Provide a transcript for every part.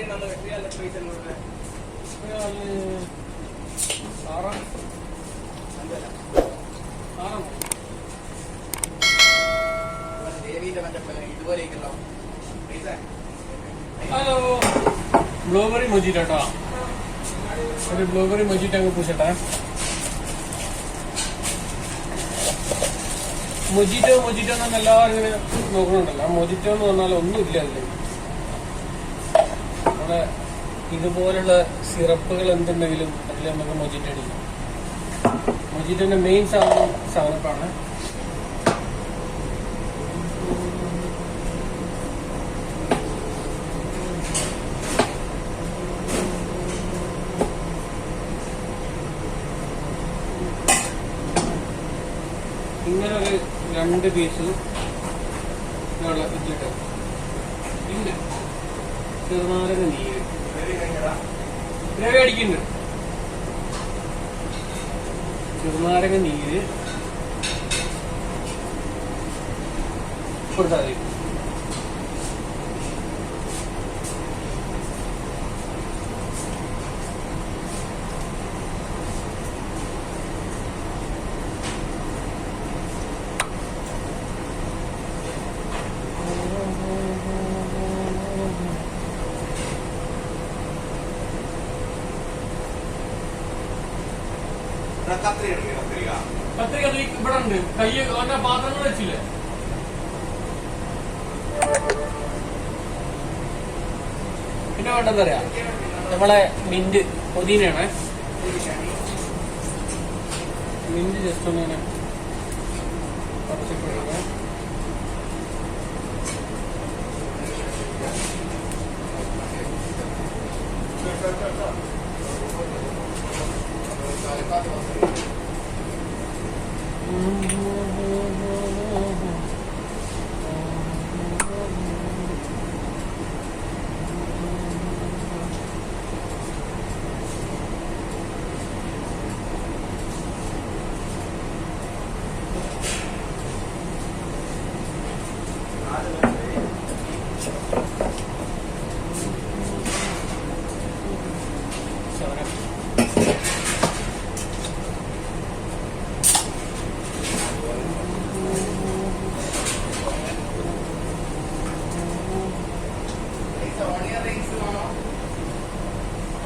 ഇത്രയും നല്ല വെട്ടി നല്ല പൈസ കൊടുത്തത് ആറാം ആറാം ഹലോ ബ്ലൂബെറി മൊജിറ്റോ കേട്ടോ. ഒരു ബ്ലൂബെറി മൊജിറ്റോ അങ്ങ് പൂച്ചട്ടെ മൊജിറ്റോ മൊജിറ്റോ എന്ന് പറഞ്ഞാൽ എല്ലാവരും ഇങ്ങനെ നോക്കണുണ്ടല്ലോ. ആ മൊജിറ്റോ എന്ന് പറഞ്ഞാൽ ഒന്നുമില്ല അതിൽ നമ്മുടെ ഇതുപോലുള്ള സിറപ്പുകൾ എന്തുണ്ടെങ്കിലും അതിൽ നമുക്ക് മൊജിറ്റ് അടിക്കാം. മൊജിറ്റിന്റെ മെയിൻ സാധനം സാധനപ്പാണ്. ഇങ്ങനെ ഒരു രണ്ട് പീസ് ഇതിട്ട് ഇല്ല. ചെറുനാരക നീര് ഗ്രേവി അടിക്കുന്നുണ്ട് ചെറുനാരക നീര് കൊടുത്താൽ കത്രിക ഇവിടെ ഉണ്ട്. കൈ അവന്റെ പാത്രങ്ങൾ വെച്ചില്ലേ? പിന്നെ വേണ്ടെന്ന് പറയാ നമ്മളെ മിന്റ് പൊതിനാണ് മിന്റ് ജസ്റ്റ് ഒന്ന് ഇങ്ങനെ Gracias.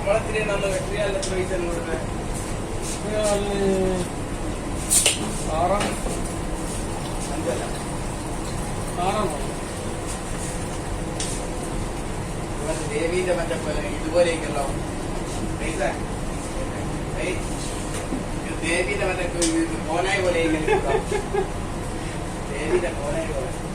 നമ്മളിത്തിരി നല്ല വെട്ടി നല്ല പൈസ കൊടുത്തത് ഇയാള് ആറാം അഞ്ചല്ല ആറാം ഇവൻ ദേവീന്റെ മറ്റേ പോലെ ഇതുപോലെയൊക്കെയുള്ള പൈസ ഏയ്, ഇത് ദേവീന്റെ മറ്റേ ഇത് കോനായ പോലെ ഇങ്ങനെ ഇരിക്കുക. ദേവീന്റെ കോനായ പോലെ ഇതൊന്നും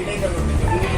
Directamente.